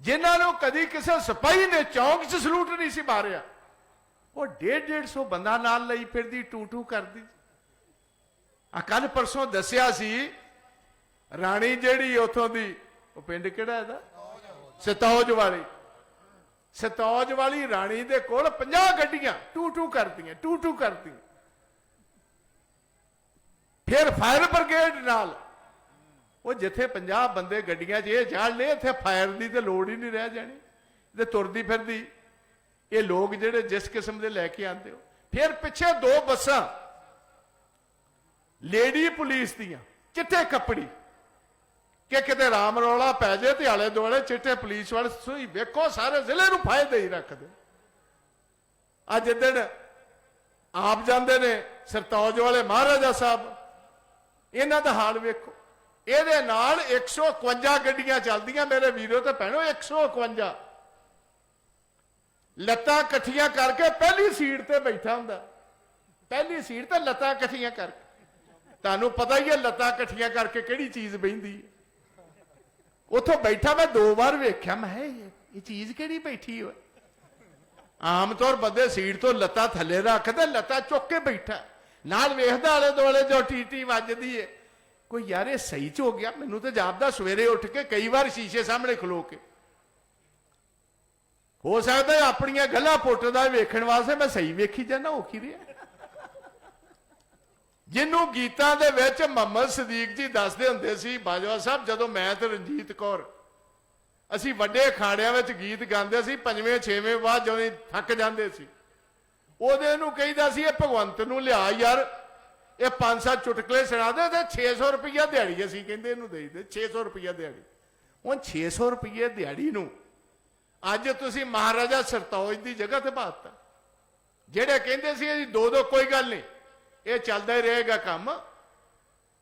ਜਿਨ੍ਹਾਂ ਨੂੰ ਕਦੀ ਕਿਸੇ ਸਿਪਾਹੀ ਨੇ ਚੌਂਕ 'ਚ ਸਲੂਟ ਨਹੀਂ ਸੀ ਮਾਰਿਆ, ਉਹ 1.5 150 ਬੰਦਾ ਨਾਲ ਲਈ ਫਿਰਦੀ, ਟੂ ਟੂ ਕਰਦੀ। ਆ ਕੱਲ ਪਰਸੋਂ ਦੱਸਿਆ ਸੀ, ਰਾਣੀ ਜਿਹੜੀ ਉਥੋਂ ਦੀ, ਉਹ ਪਿੰਡ ਕਿਹੜਾ ਇਹਦਾ? ਸਤੌਜ ਵਾਲੀ। ਸਤੌਜ ਵਾਲੀ ਰਾਣੀ ਦੇ ਕੋਲ 50 ਗੱਡੀਆਂ, ਟੂ ਟੂ ਕਰਦੀਆਂ, ਟੂ ਟੂ ਕਰਦੀਆਂ। ਫਿਰ ਫਾਇਰ ਬ੍ਰਿਗੇਡ ਨਾਲ ਉਹ ਜਿੱਥੇ 50 ਬੰਦੇ ਗੱਡੀਆਂ 'ਚ ਇਹ ਜਾਣ ਲਏ ਇੱਥੇ ਫਾਇਰ ਦੀ ਤੇ ਲੋੜ ਹੀ ਨਹੀਂ ਰਹਿ ਜਾਣੀ। ਤੇ ਤੁਰਦੀ ਫਿਰਦੀ। ਇਹ ਲੋਕ ਜਿਹੜੇ ਜਿਸ ਕਿਸਮ ਦੇ ਲੈ ਕੇ ਆਉਂਦੇ ਹੋ। ਫਿਰ ਪਿੱਛੇ ਦੋ ਬੱਸਾਂ। ਲੇਡੀ ਪੁਲਿਸ ਦੀਆਂ। ਚਿੱਟੇ ਕੱਪੜੀ। ਕਿ ਕਿਤੇ ਰਾਮ ਰੌਲਾ ਪੈ ਜੇ ਤੇ ਆਲੇ ਦੁਆਲੇ ਚਿੱਟੇ ਪੁਲਿਸ ਵਾਲੇ ਸੂਈ ਵੇਖੋ, ਸਾਰੇ ਜ਼ਿਲ੍ਹੇ ਨੂੰ ਫਾਇਦੇ ਹੀ ਰੱਖਦੇ। ਅੱਜ ਦਿਨ ਆਪ ਜਾਂਦੇ ਨੇ ਸਰਤੌਜ ਵਾਲੇ ਮਹਾਰਾਜਾ ਸਾਹਿਬ। ਇਹਨਾਂ ਦਾ ਹਾਲ ਵੇਖੋ। ਇਹਦੇ ਨਾਲ 151 ਗੱਡੀਆਂ ਚੱਲਦੀਆਂ ਮੇਰੇ ਵੀਰੋ ਤੇ ਭੈਣੋ 151 ਲੱਤਾਂ ਇਕੱਠੀਆਂ ਕਰਕੇ ਪਹਿਲੀ ਸੀਟ ਤੇ ਬੈਠਾ ਹੁੰਦਾ। ਪਹਿਲੀ ਸੀਟ ਤੇ ਲੱਤਾਂ ਇਕੱਠੀਆਂ ਕਰਕੇ ਤੁਹਾਨੂੰ ਪਤਾ ਹੀ ਹੈ ਲੱਤਾਂ ਇਕੱਠੀਆਂ ਕਰਕੇ ਕਿਹੜੀ ਚੀਜ਼ ਬੈਂਦੀ ਹੈ। ਉੱਥੋਂ ਬੈਠਾ ਮੈਂ ਦੋ ਵਾਰ ਵੇਖਿਆ, ਮੈਂ ਕਿਹਾ, ਇਹ ਇਹ ਚੀਜ਼ ਕਿਹੜੀ ਬੈਠੀ ਹੋਏ? ਆਮ ਤੌਰ ਬੰਦੇ ਸੀਟ ਤੋਂ ਲੱਤਾਂ ਥੱਲੇ ਰੱਖਦੇ ਲੱਤਾਂ ਚੁੱਕ ਕੇ ਬੈਠਾ। ਨਾਲ ਵੇਖਦਾ ਆਲੇ ਦੁਆਲੇ ਜੋ ਟੀਟੀ ਵੱਜਦੀ ਏ। ਕੋਈ ਯਾਰ ਇਹ ਸਹੀ ਚ ਹੋ ਗਿਆ, ਮੈਨੂੰ ਤਾਂ ਜਾਪਦਾ ਸਵੇਰੇ ਉੱਠ ਕੇ ਕਈ ਵਾਰ ਸ਼ੀਸ਼ੇ ਸਾਹਮਣੇ ਖਲੋ ਕੇ। ਹੋ ਸਕਦਾ ਆਪਣੀਆਂ ਗੱਲਾਂ ਪੁੱਟਦਾ ਵੇਖਣ ਵਾਸਤੇ ਮੈਂ ਸਹੀ ਵੇਖੀ ਜਾਂਦਾ ਹੋ ਕੀ ਰਿਹਾ। ਜਿਹਨੂੰ ਗੀਤਾਂ ਦੇ ਵਿੱਚ ਮੁਹੰਮਦ ਸਦੀਕ ਜੀ ਦੱਸਦੇ ਹੁੰਦੇ ਸੀ, ਬਾਜਵਾ ਸਾਹਿਬ, ਜਦੋਂ ਮੈਂ ਤੇ ਰਣਜੀਤ ਕੌਰ, ਅਸੀਂ ਵੱਡੇ ਅਖਾੜਿਆਂ ਵਿੱਚ ਗੀਤ ਗਾਉਂਦੇ ਸੀ, ਪੰਜਵੇਂ, ਛੇਵੇਂ ਬਾਅਦ ਜਦੋਂ ਥੱਕ ਜਾਂਦੇ ਸੀ, ਉਹਦੇ ਨੂੰ ਕਹਿੰਦਾ ਸੀ, ਇਹ ਭਗਵੰਤ ਨੂੰ ਲਿਆ ਯਾਰ ਇਹ ਪੰਜ ਸੱਤ ਚੁਟਕਲੇ ਸੁਣਾ ਦੇ ਤੇ 600 ਰੁਪਈਆ ਦਿਹਾੜੀ ਅਸੀਂ ਕਹਿੰਦੇ ਇਹਨੂੰ ਦੇਈ ਦੇ 600 ਰੁਪਈਆ ਦਿਹਾੜੀ। ਹੁਣ 600 ਰੁਪਈਏ ਦਿਹਾੜੀ ਨੂੰ ਅੱਜ ਤੁਸੀਂ ਮਹਾਰਾਜਾ ਸਰਤੋਜ ਦੀ ਜਗ੍ਹਾ ਤੇ ਬਾਤਾ ਜਿਹੜੇ ਕਹਿੰਦੇ ਸੀ ਅਸੀਂ ਦੋ ਦੋ ਕੋਈ ਗੱਲ ਨਹੀਂ, ਇਹ ਚੱਲਦਾ ਹੀ ਰਹੇਗਾ ਕੰਮ।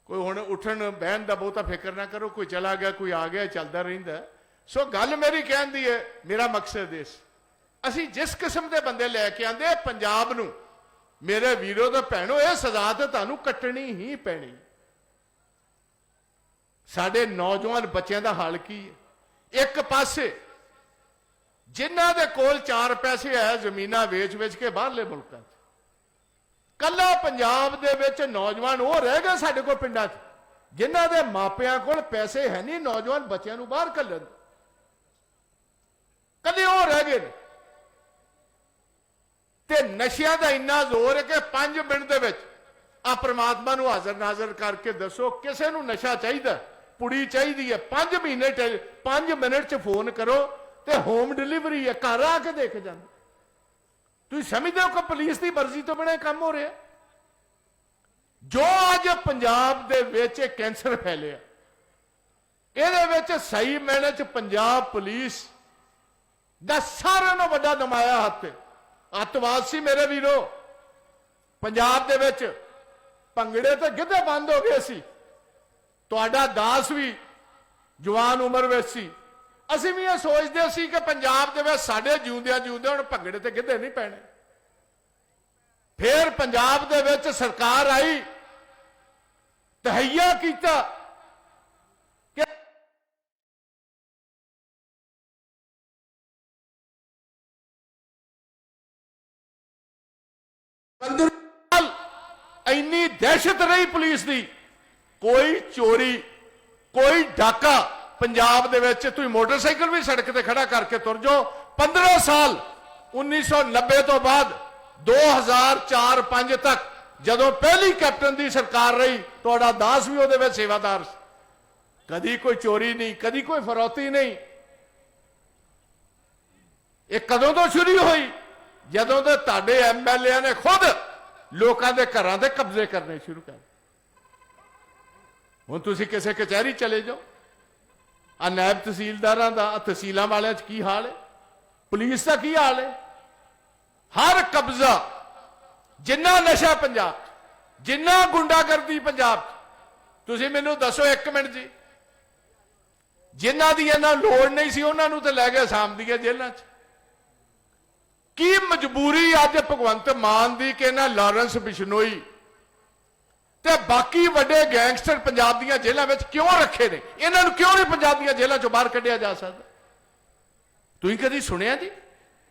ਕੋਈ ਹੁਣ ਉੱਠਣ ਬਹਿਣ ਦਾ ਬਹੁਤਾ ਫਿਕਰ ਨਾ ਕਰੋ, ਕੋਈ ਚਲਾ ਗਿਆ, ਕੋਈ ਆ ਗਿਆ, ਚੱਲਦਾ ਰਹਿੰਦਾ। ਸੋ ਗੱਲ ਮੇਰੀ ਕਹਿਣ ਦੀ ਹੈ, ਮੇਰਾ ਮਕਸਦ ਇਸ। ਅਸੀਂ ਜਿਸ ਕਿਸਮ ਦੇ ਬੰਦੇ ਲੈ ਕੇ ਆਂਦੇ ਪੰਜਾਬ ਨੂੰ ਮੇਰੇ ਵੀਰੋ ਤੇ ਭੈਣੋ, ਇਹ ਸਜ਼ਾ ਤੇ ਤੁਹਾਨੂੰ ਕੱਟਣੀ ਹੀ ਪੈਣੀ। ਸਾਡੇ ਨੌਜਵਾਨ ਬੱਚਿਆਂ ਦਾ ਹਾਲ ਕੀ ਹੈ? ਇੱਕ ਪਾਸੇ ਜਿਨ੍ਹਾਂ ਦੇ ਕੋਲ ਚਾਰ ਪੈਸੇ ਹੈ, ਜ਼ਮੀਨਾਂ ਵੇਚ-ਵੇਚ ਕੇ ਬਾਹਰਲੇ ਮੁਲਕਾਂ 'ਚ। ਕੱਲਾ ਪੰਜਾਬ ਦੇ ਵਿੱਚ ਨੌਜਵਾਨ ਉਹ ਰਹਿ ਗਏ ਸਾਡੇ ਕੋਲ ਪਿੰਡਾਂ 'ਚ, ਜਿਨ੍ਹਾਂ ਦੇ ਮਾਪਿਆਂ ਕੋਲ ਪੈਸੇ ਹੈ ਨਹੀਂ, ਨੌਜਵਾਨ ਬੱਚਿਆਂ ਨੂੰ ਬਾਹਰ ਕੱਢਣ। ਕੱਲੇ ਉਹ ਰਹਿ ਗਏ ਨੇ। ਤੇ ਨਸ਼ਿਆਂ ਦਾ ਇੰਨਾ ਜ਼ੋਰ ਹੈ ਕਿ 5 ਮਿੰਟ ਦੇ ਵਿੱਚ ਆ ਪ੍ਰਮਾਤਮਾ ਨੂੰ ਹਾਜ਼ਰ ਨਾਜ਼ਰ ਕਰਕੇ ਦੱਸੋ, ਕਿਸੇ ਨੂੰ ਨਸ਼ਾ ਚਾਹੀਦਾ, ਪੁੜੀ ਚਾਹੀਦੀ ਹੈ 5 ਮਹੀਨੇ 5 ਮਿੰਟ 'ਚ ਫੋਨ ਕਰੋ ਤੇ ਹੋਮ ਡਿਲੀਵਰੀ ਹੈ, ਘਰ ਆ ਕੇ ਦੇਖ ਜਾਂਦੇ ਤੁਸੀਂ ਸਮਝਦੇ ਹੋ ਕਿ ਪੁਲਿਸ ਦੀ ਮਰਜ਼ੀ ਤੋਂ ਬਿਨਾਂ ਇਹ ਕੰਮ ਹੋ ਰਿਹਾ? ਜੋ ਅੱਜ ਪੰਜਾਬ ਦੇ ਵਿੱਚ ਇਹ ਕੈਂਸਰ ਫੈਲਿਆ, ਇਹਦੇ ਵਿੱਚ ਸਹੀ ਮੈਨੇ ਚ ਪੰਜਾਬ ਪੁਲਿਸ ਦਾ ਸਾਰਿਆਂ ਨਾਲੋਂ ਵੱਡਾ ਦਮਾਇਆ ਹੱਥ ਹੈ। ਅੱਤਵਾਦ ਸੀ ਮੇਰੇ ਵੀਰੋ। ਪੰਜਾਬ ਦੇ ਵਿੱਚ ਭੰਗੜੇ ਤਾਂ ਗਿੱਧੇ ਬੰਦ ਹੋ ਗਏ ਸੀ। ਤੁਹਾਡਾ ਦਾਸ ਵੀ ਜਵਾਨ ਉਮਰ ਵਿੱਚ ਸੀ। ਅਸੀਂ ਵੀ ਇਹ ਸੋਚਦੇ ਸੀ ਕਿ ਪੰਜਾਬ ਦੇ ਵਿੱਚ ਸਾਡੇ ਜਿਉਂਦਿਆਂ ਜਿਉਂਦਿਆਂ ਹੁਣ ਭੰਗੜੇ ਤੇ ਗਿੱਧੇ ਨਹੀਂ ਪੈਣੇ। ਫਿਰ ਪੰਜਾਬ ਦੇ ਵਿੱਚ ਸਰਕਾਰ ਆਈ ਤਹਈਆ ਕੀਤਾ। ਇੰਨੀ ਦਹਿਸ਼ਤ ਰਹੀ ਪੁਲਿਸ ਦੀ। ਕੋਈ ਚੋਰੀ, ਕੋਈ ਡਾਕਾ ਪੰਜਾਬ ਦੇ ਵਿੱਚ, ਤੁਸੀਂ ਮੋਟਰਸਾਈਕਲ ਵੀ ਸੜਕ ਤੇ ਖੜਾ ਕਰਕੇ ਤੁਰ ਜਾਓ। 15 ਸਾਲ 1990 ਤੋਂ ਬਾਅਦ 2004-5 ਤੱਕ, ਜਦੋਂ ਪਹਿਲੀ ਕੈਪਟਨ ਦੀ ਸਰਕਾਰ ਰਹੀ, ਤੁਹਾਡਾ ਦਾਸ ਵੀ ਉਹਦੇ ਵਿੱਚ ਸੇਵਾਦਾਰ ਸੀ। ਕਦੀ ਕੋਈ ਚੋਰੀ ਨਹੀਂ, ਕਦੀ ਕੋਈ ਫਰੋਤੀ ਨਹੀਂ। ਇਹ ਕਦੋਂ ਤੋਂ ਸ਼ੁਰੂ ਹੋਈ? ਜਦੋਂ ਤੋਂ ਤੁਹਾਡੇ ਐਮਐਲਏ ਨੇ ਖੁਦ ਲੋਕਾਂ ਦੇ ਘਰਾਂ ਦੇ ਕਬਜ਼ੇ ਕਰਨੇ ਸ਼ੁਰੂ ਕਰ ਹੁਣ ਤੁਸੀਂ ਕਿਸੇ ਕਚਹਿਰੀ ਚਲੇ ਜਾਓ। ਆ ਨਾਇਬ ਤਹਿਸੀਲਦਾਰਾਂ ਦਾ ਤਹਿਸੀਲਾਂ ਵਾਲਿਆਂ 'ਚ ਕੀ ਹਾਲ ਹੈ? ਪੁਲਿਸ ਦਾ ਕੀ ਹਾਲ ਹੈ? ਹਰ ਕਬਜ਼ਾ, ਜਿੰਨਾ ਨਸ਼ਾ ਪੰਜਾਬ 'ਚ, ਜਿੰਨਾ ਗੁੰਡਾਗਰਦੀ ਪੰਜਾਬ 'ਚ, ਤੁਸੀਂ ਮੈਨੂੰ ਦੱਸੋ ਇੱਕ ਮਿੰਟ ਜੀ। ਜਿਨ੍ਹਾਂ ਦੀ ਇਹਨਾਂ ਲੋੜ ਨਹੀਂ ਸੀ, ਉਹਨਾਂ ਨੂੰ ਤੇ ਲੈ ਕੇ ਸਾਂਭਦੀਆਂ ਜੇਲ੍ਹਾਂ 'ਚ। ਕੀ ਮਜਬੂਰੀ ਅੱਜ ਭਗਵੰਤ ਮਾਨ ਦੀ ਕਿ ਨਾ ਲਾਰੈਂਸ ਬਿਸ਼ਨੋਈ ਤੇ ਬਾਕੀ ਵੱਡੇ ਗੈਂਗਸਟਰ ਪੰਜਾਬ ਦੀਆਂ ਜੇਲ੍ਹਾਂ ਵਿੱਚ ਕਿਉਂ ਰੱਖੇ ਨੇ? ਇਹਨਾਂ ਨੂੰ ਕਿਉਂ ਨਹੀਂ ਪੰਜਾਬ ਦੀਆਂ ਜੇਲ੍ਹਾਂ ਚੋਂ ਬਾਹਰ ਕੱਢਿਆ ਜਾ ਸਕਦਾ? ਤੁਸੀਂ ਕਦੀ ਸੁਣਿਆ ਜੀ?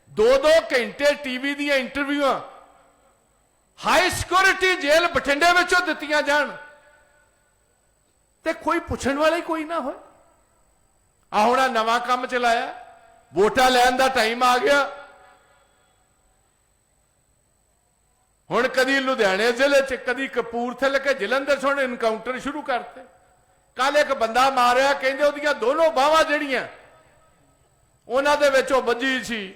ਦੋ ਦੋ ਘੰਟੇ ਟੀਵੀ ਦੀਆਂ ਇੰਟਰਵਿਊਆਂ ਹਾਈ ਸਿਕਿਉਰਿਟੀ ਜੇਲ੍ਹ ਬਠਿੰਡੇ ਵਿੱਚੋਂ ਦਿੱਤੀਆਂ ਜਾਣ। ਤੇ ਕੋਈ ਪੁੱਛਣ ਵਾਲਾ ਹੀ ਕੋਈ ਨਾ ਹੋਏ। ਆ ਹੁਣ ਨਵਾਂ ਕੰਮ ਚਲਾਇਆ। ਵੋਟਾਂ ਲੈਣ ਦਾ ਟਾਈਮ ਆ ਗਿਆ। ਹੁਣ ਕਦੀ ਲੁਧਿਆਣੇ ਜ਼ਿਲ੍ਹੇ 'ਚ, ਕਦੀ ਕਪੂਰਥਲੇ ਕੇ ਜਲੰਧਰ 'ਚ ਇਨਕਾਊਂਟਰ ਸ਼ੁਰੂ ਕਰਤੇ। ਕੱਲ ਇੱਕ ਬੰਦਾ ਮਾਰਿਆ, ਕਹਿੰਦੇ ਉਹਦੀਆਂ ਦੋਨੋਂ ਬਾਹਾਂ ਜਿਹੜੀਆਂ, ਉਹਨਾਂ ਦੇ ਵਿੱਚ ਉਹ ਵੱਜੀ ਸੀ।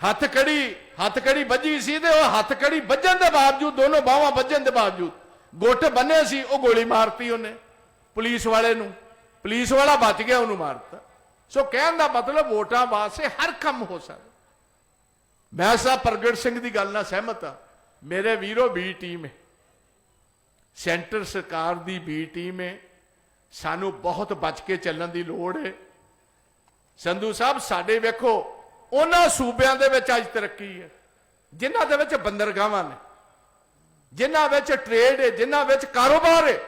ਹੱਥ ਕੜੀ ਹੱਥ ਕੜੀ ਵੱਜੀ ਸੀ ਤੇ ਉਹ ਹੱਥ ਕੜੀ ਵੱਜਣ ਦੇ ਬਾਵਜੂਦ, ਦੋਨੋਂ ਬਾਹਾਂ ਵੱਜਣ ਦੇ ਬਾਵਜੂਦ, ਗੁੱਟ ਬੰਨੇ ਸੀ, ਉਹ ਗੋਲੀ ਮਾਰਤੀ ਉਹਨੇ, ਪੁਲਿਸ ਵਾਲੇ ਨੂੰ। ਪੁਲਿਸ ਵਾਲਾ ਬਚ ਗਿਆ, ਉਹਨੂੰ ਮਾਰਤਾ। ਸੋ ਕਹਿਣ ਦਾ ਮਤਲਬ ਵੋਟਾਂ ਵਾਸਤੇ ਹਰ ਕੰਮ ਹੋ ਸਕਦਾ। ਮੈਂ ਸਾਹਿਬ ਪ੍ਰਗਟ ਸਿੰਘ ਦੀ ਗੱਲ ਨਾਲ ਸਹਿਮਤ ਆ ਮੇਰੇ ਵੀਰੋ ਬੀ ਟੀਮ ਹੈ। ਸੈਂਟਰ ਸਰਕਾਰ ਦੀ ਬੀ ਟੀਮ ਹੈ। ਸਾਨੂੰ ਬਹੁਤ ਬਚ ਕੇ ਚੱਲਣ ਦੀ ਲੋੜ ਹੈ। ਸੰਧੂ ਸਾਹਿਬ, ਸਾਡੇ ਵੇਖੋ, ਉਹਨਾਂ ਸੂਬਿਆਂ ਦੇ ਵਿੱਚ ਅੱਜ ਤਰੱਕੀ ਹੈ। ਜਿਨ੍ਹਾਂ ਦੇ ਵਿੱਚ ਬੰਦਰਗਾਹਾਂ ਨੇ, ਜਿਨ੍ਹਾਂ ਵਿੱਚ ਟ੍ਰੇਡ ਹੈ, ਜਿਨ੍ਹਾਂ ਵਿੱਚ ਕਾਰੋਬਾਰ ਹੈ।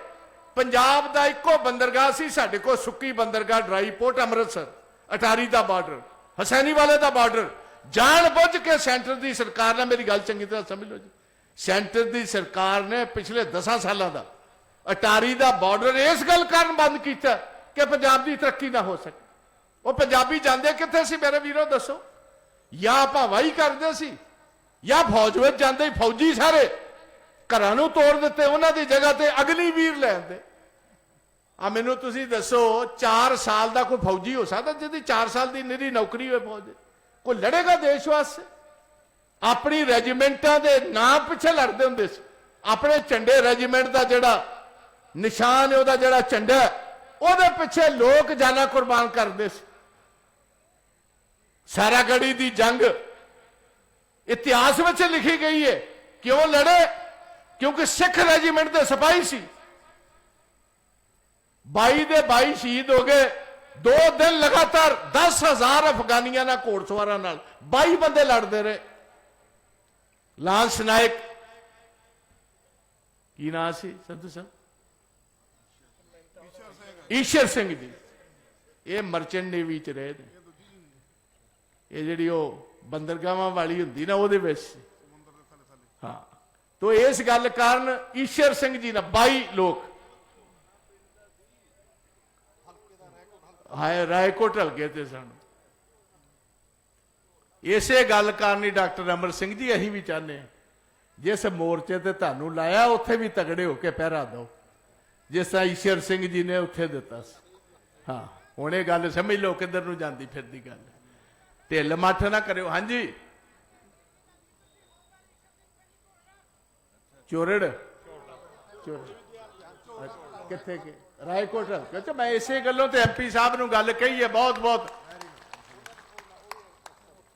ਪੰਜਾਬ ਦਾ ਇੱਕੋ ਬੰਦਰਗਾਹ ਸੀ, ਸਾਡੇ ਕੋਲ ਸੁੱਕੀ ਬੰਦਰਗਾਹ ਡਰਾਈ ਪੋਰਟ ਅੰਮ੍ਰਿਤਸਰ, ਅਟਾਰੀ ਦਾ ਬਾਰਡਰ ਹਸੈਨੀ ਵਾਲੇ ਦਾ ਬਾਰਡਰ ਜਾਣ ਬੁੱਝ ਕੇ ਸੈਂਟਰ ਦੀ ਸਰਕਾਰ ਨੇ ਮੇਰੀ ਗੱਲ ਚੰਗੀ ਤਰ੍ਹਾਂ ਸਮਝ ਲਓ ਜੀ। ਸੈਂਟਰ ਦੀ ਸਰਕਾਰ ਨੇ ਪਿਛਲੇ 10 ਸਾਲਾਂ ਦਾ ਅਟਾਰੀ ਦਾ ਬਾਰਡਰ ਇਸ ਗੱਲ ਕਾਰਨ ਬੰਦ ਕੀਤਾ ਕਿ ਪੰਜਾਬ ਦੀ ਤਰੱਕੀ ਨਾ ਹੋ ਸਕੇ। ਉਹ ਪੰਜਾਬੀ ਜਾਂਦੇ ਕਿੱਥੇ ਸੀ ਮੇਰੇ ਵੀਰੋ, ਦੱਸੋ? ਜਾਂ ਆਪਾਂ ਵਾਹੀ ਕਰਦੇ ਸੀ, ਜਾਂ ਫੌਜ ਵਿੱਚ ਜਾਂਦੇ ਫੌਜੀ ਸਾਰੇ ਘਰਾਂ ਨੂੰ ਤੋੜ ਦਿੱਤੇ ਉਹਨਾਂ ਦੀ ਜਗ੍ਹਾ ਤੇ ਅਗਲੀ ਵੀਰ ਲੈ ਆਂਦੇ ਆ ਮੈਨੂੰ ਤੁਸੀਂ ਦੱਸੋ 4 ਸਾਲ ਦਾ ਕੋਈ ਫੌਜੀ ਹੋ ਸਕਦਾ ਜਿਹਦੀ 4 ਸਾਲ ਦੀ ਨਿਰੀ ਨੌਕਰੀ ਹੋਏ ਫੌਜ ਦੀ ਕੋਈ ਲੜੇਗਾ ਦੇਸ਼ ਵਾਸਤੇ? ਆਪਣੀ ਰੈਜੀਮੈਂਟਾਂ ਦੇ ਨਾਂ ਪਿੱਛੇ ਲੜਦੇ ਹੁੰਦੇ ਸੀ। ਆਪਣੇ ਝੰਡੇ ਰੈਜੀਮੈਂਟ ਦਾ ਜਿਹੜਾ ਨਿਸ਼ਾਨ ਹੈ, ਉਹਦਾ ਜਿਹੜਾ ਝੰਡਾ ਉਹਦੇ ਪਿੱਛੇ ਲੋਕ ਜਾਨਾਂ ਕੁਰਬਾਨ ਕਰਦੇ ਸੀ। ਸਾਰਾਗੜੀ ਦੀ ਜੰਗ ਇਤਿਹਾਸ ਵਿੱਚ ਲਿਖੀ ਗਈ ਹੈ, ਕਿਉਂ ਲੜੇ? ਕਿਉਂਕਿ ਸਿੱਖ ਰੈਜੀਮੈਂਟ ਦੇ ਸਿਪਾਹੀ ਸੀ। 22 ਦੇ 22 ਸ਼ਹੀਦ ਹੋ ਗਏ। ਦੋ ਦਿਨ ਲਗਾਤਾਰ 10000 ਅਫਗਾਨੀਆਂ ਨਾਲ ਘੋੜਸਵਾਰਾਂ ਨਾਲ 22 ਬੰਦੇ ਲੜਦੇ ਰਹੇ। ਲਾਂਸ ਨਾਇਕ ਕੀ ਨਾਂ ਸੀ ਸੰਧੂ ਸਾਹਿਬ? ਈਸ਼ਰ ਸਿੰਘ ਜੀ। ਇਹ ਮਰਚੈਂਟ ਨੇਵੀ ਚ ਰਹੇ ਨੇ। ਇਹ ਜਿਹੜੀ ਉਹ ਬੰਦਰਗਾਹਾਂ ਵਾਲੀ ਹੁੰਦੀ ਨਾ, ਉਹਦੇ ਵਿੱਚ। ਹਾਂ। ਤੋ ਇਸ ਗੱਲ ਕਾਰਨ ਈਸ਼ਰ ਸਿੰਘ ਜੀ ਨਾਲ 22 ਲੋਕ ਹਾਏ ਰਾਏਕੋਟ ਹਲਕੇ ਤੇ ਸਨ। ਇਸੇ ਗੱਲ ਕਾਰਨ ਹੀ ਡਾਕਟਰ ਅਮਰ ਸਿੰਘ ਜੀ, ਅਸੀਂ ਵੀ ਚਾਹੁੰਦੇ ਹਾਂ, ਜਿਸ ਮੋਰਚੇ ਤੇ ਤੁਹਾਨੂੰ ਲਾਇਆ, ਉੱਥੇ ਵੀ ਤਗੜੇ ਹੋ ਕੇ ਪਹਿਰਾ ਦਿਓ। ਜਿਸ ਤਰ੍ਹਾਂ ਈਸ਼ਰ ਸਿੰਘ ਜੀ ਨੇ ਉੱਥੇ ਦਿੱਤਾ ਸੀ। ਹਾਂ, ਹੁਣ ਇਹ ਗੱਲ ਸਮਝ ਲਓ ਕਿੱਧਰ ਨੂੰ ਜਾਂਦੀ ਫਿਰਦੀ ਗੱਲ। ਢਿੱਲ ਮੱਠ ਨਾ ਕਰਿਓ। ਹਾਂਜੀ। ਚੋਰੜ। ਚੋਰੜ। ਕਿੱਥੇ ਕਿ ਰਾਏਕੋਟ। ਅੱਛਾ ਮੈਂ ਇਸੇ ਗੱਲੋਂ ਤੇ ਐਮਪੀ ਸਾਹਿਬ ਨੂੰ ਗੱਲ ਕਹੀ ਹੈ, ਬਹੁਤ ਬਹੁਤ।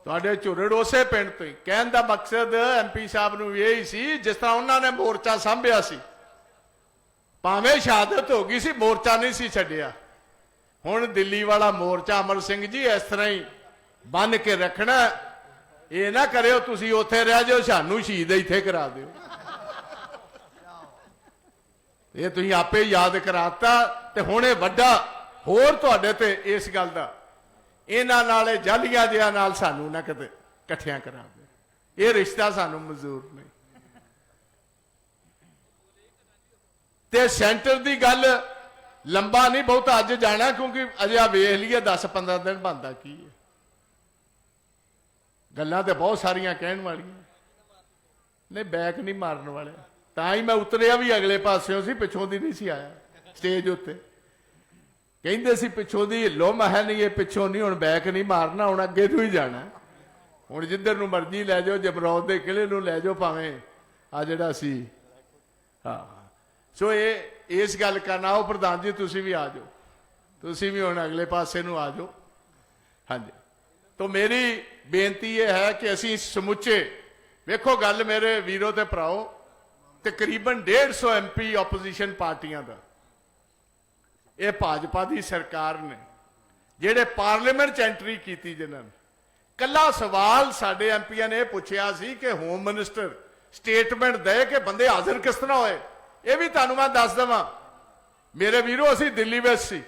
ਤੁਹਾਡੇ ਝੁਰੜ ਉਸੇ ਪਿੰਡ ਤੋਂ ਹੀ। ਕਹਿਣ ਦਾ ਮਕਸਦ ਐਮਪੀ ਸਾਹਿਬ ਨੂੰ ਇਹ ਹੀ ਸੀ, ਜਿਸ ਤਰ੍ਹਾਂ ਉਹਨਾਂ ਨੇ ਮੋਰਚਾ ਸੰਭਿਆ ਸੀ। ਭਾਵੇਂ ਸ਼ਹਾਦਤ ਹੋ ਗਈ ਸੀ, ਮੋਰਚਾ ਨਹੀਂ ਸੀ ਛੱਡਿਆ। ਹੁਣ ਦਿੱਲੀ ਵਾਲਾ ਮੋਰਚਾ ਅਮਰ ਸਿੰਘ ਜੀ ਇਸ ਤਰ੍ਹਾਂ ਹੀ ਬੰਨ ਕੇ ਰੱਖਣਾ ਇਹ ਨਾ ਕਰਿਓ, ਤੁਸੀਂ ਉੱਥੇ ਰਹਿ ਜਾਓ, ਸਾਨੂੰ ਸ਼ਹੀਦ ਇੱਥੇ ਕਰਾ ਦਿਓ। ਇਹ ਤੁਸੀਂ ਆਪੇ ਯਾਦ ਕਰਾਤਾ ਤੇ ਹੁਣ ਇਹ ਵੱਡਾ ਹੋਰ ਤੁਹਾਡੇ ਤੇ ਇਸ ਗੱਲ ਦਾ। ਇਹਨਾਂ ਨਾਲ ਇਹ ਜਾਲੀਆਂ ਜਿਆਂ ਨਾਲ ਸਾਨੂੰ ਨਾ ਕਿਤੇ ਇਕੱਠਿਆਂ ਕਰਾ ਇਹ ਰਿਸ਼ਤਾ ਸਾਨੂੰ ਮਨਜ਼ੂਰ ਨਹੀਂ। ਤੇ ਸੈਂਟਰ ਦੀ ਗੱਲ ਲੰਬਾ ਨਹੀਂ, ਬਹੁਤਾ ਅੱਜ ਜਾਣਾ ਕਿਉਂਕਿ ਅਜੇ ਆ ਵੇਖ ਲਈਏ 10-15 ਦਿਨ ਬੰਦਾ ਕੀ ਹੈ। ਗੱਲਾਂ ਤੇ ਬਹੁਤ ਸਾਰੀਆਂ ਕਹਿਣ ਵਾਲੀਆਂ। ਨਹੀਂ, ਬੈਕ ਨਹੀਂ ਮਾਰਨ ਵਾਲੇ। ਤਾਂ ਹੀ ਮੈਂ ਉਤਰਿਆ ਵੀ ਅਗਲੇ ਪਾਸਿਓਂ ਸੀ, ਪਿੱਛੋਂ ਦੀ ਨਹੀਂ ਸੀ ਆਇਆ ਸਟੇਜ ਉੱਤੇ। ਕਹਿੰਦੇ ਸੀ ਪਿੱਛੋਂ ਦੀ ਲੁਮ ਹੈ ਨਹੀਂ, ਇਹ ਪਿੱਛੋਂ ਨਹੀਂ, ਹੁਣ ਬੈਕ ਨਹੀਂ ਮਾਰਨਾ, ਹੁਣ ਅੱਗੇ ਤੋਂ ਹੀ ਜਾਣਾ। ਹੁਣ ਜਿੱਧਰ ਨੂੰ ਮਰਜ਼ੀ ਲੈ ਜਾਓ ਜਬਰੌਤ ਦੇ ਕਿਲੇ ਨੂੰ ਲੈ ਜਾਓ ਭਾਵੇਂ ਆ ਜਿਹੜਾ ਸੀ। ਹਾਂ। ਸੋ ਇਹ, ਇਸ ਗੱਲ ਕਰਨਾ ਉਹ ਪ੍ਰਧਾਨ ਜੀ, ਤੁਸੀਂ ਵੀ ਆ ਜਾਓ। ਤੁਸੀਂ ਵੀ ਹੁਣ ਅਗਲੇ ਪਾਸੇ ਨੂੰ ਆ ਜਾਓ। ਹਾਂਜੀ। ਤੋਂ ਮੇਰੀ ਬੇਨਤੀ ਇਹ ਹੈ ਕਿ ਅਸੀਂ ਸਮੁੱਚੇ, ਵੇਖੋ ਗੱਲ ਮੇਰੇ ਵੀਰੋ ਤੇ ਭਰਾਓ ਤਕਰੀਬਨ 150 ਐਮਪੀ ਆਪੋਜੀਸ਼ਨ ਪਾਰਟੀਆਂ ਦਾ। ਇਹ ਭਾਜਪਾ ਦੀ ਸਰਕਾਰ ਨੇ, ਜਿਹੜੇ ਪਾਰਲੀਮੈਂਟ ਚ ਐਂਟਰੀ ਕੀਤੀ ਜਿਨ੍ਹਾਂ ਨੇ। ਕੱਲਾ ਸਵਾਲ ਸਾਡੇ ਐਮਪੀਆਂ ਨੇ ਪੁੱਛਿਆ ਸੀ ਕਿ ਹੋਮ ਮਿਨਿਸਟਰ ਸਟੇਟਮੈਂਟ ਦੇ ਕਿ ਬੰਦੇ ਹਾਜ਼ਰ ਕਿਸ ਤਰ੍ਹਾਂ ਹੋਏ? ਇਹ ਵੀ ਤੁਹਾਨੂੰ ਮੈਂ ਦੱਸ ਦਵਾਂ। ਮੇਰੇ ਵੀਰੋ, ਅਸੀਂ ਦਿੱਲੀ ਵਿੱਚ ਸੀ।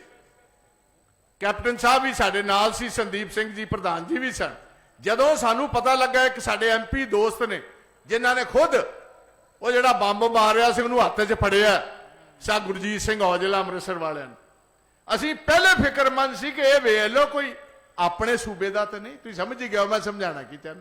ਕੈਪਟਨ ਸਾਹਿਬ ਵੀ ਸਾਡੇ ਨਾਲ ਸੀ, ਸੰਦੀਪ ਸਿੰਘ ਜੀ ਪ੍ਰਧਾਨ ਜੀ ਵੀ ਸਨ। ਜਦੋਂ ਸਾਨੂੰ ਪਤਾ ਲੱਗਾ ਇੱਕ ਸਾਡੇ ਐਮਪੀ ਦੋਸਤ ਨੇ, ਜਿਨ੍ਹਾਂ ਨੇ ਖੁਦ ਉਹ ਜਿਹੜਾ ਬੰਬ ਮਾਰਿਆ ਸੀ, ਉਹਨੂੰ ਹੱਥ 'ਚ ਫੜਿਆ। ਸਾ ਗੁਰਜੀਤ ਸਿੰਘ ਔਜਲਾ ਅੰਮ੍ਰਿਤਸਰ ਵਾਲਿਆਂ ਨੂੰ। ਅਸੀਂ ਪਹਿਲੇ ਫਿਕਰਮੰਦ ਸੀ ਕਿ ਇਹ ਵੇਖ ਲਓ ਕੋਈ ਆਪਣੇ ਸੂਬੇ ਦਾ ਤਾਂ ਨਹੀਂ, ਤੁਸੀਂ ਸਮਝ ਹੀ ਗਿਆ ਮੈਂ ਸਮਝਾਣਾ ਕੀ ਚਾਹੁੰਦਾ।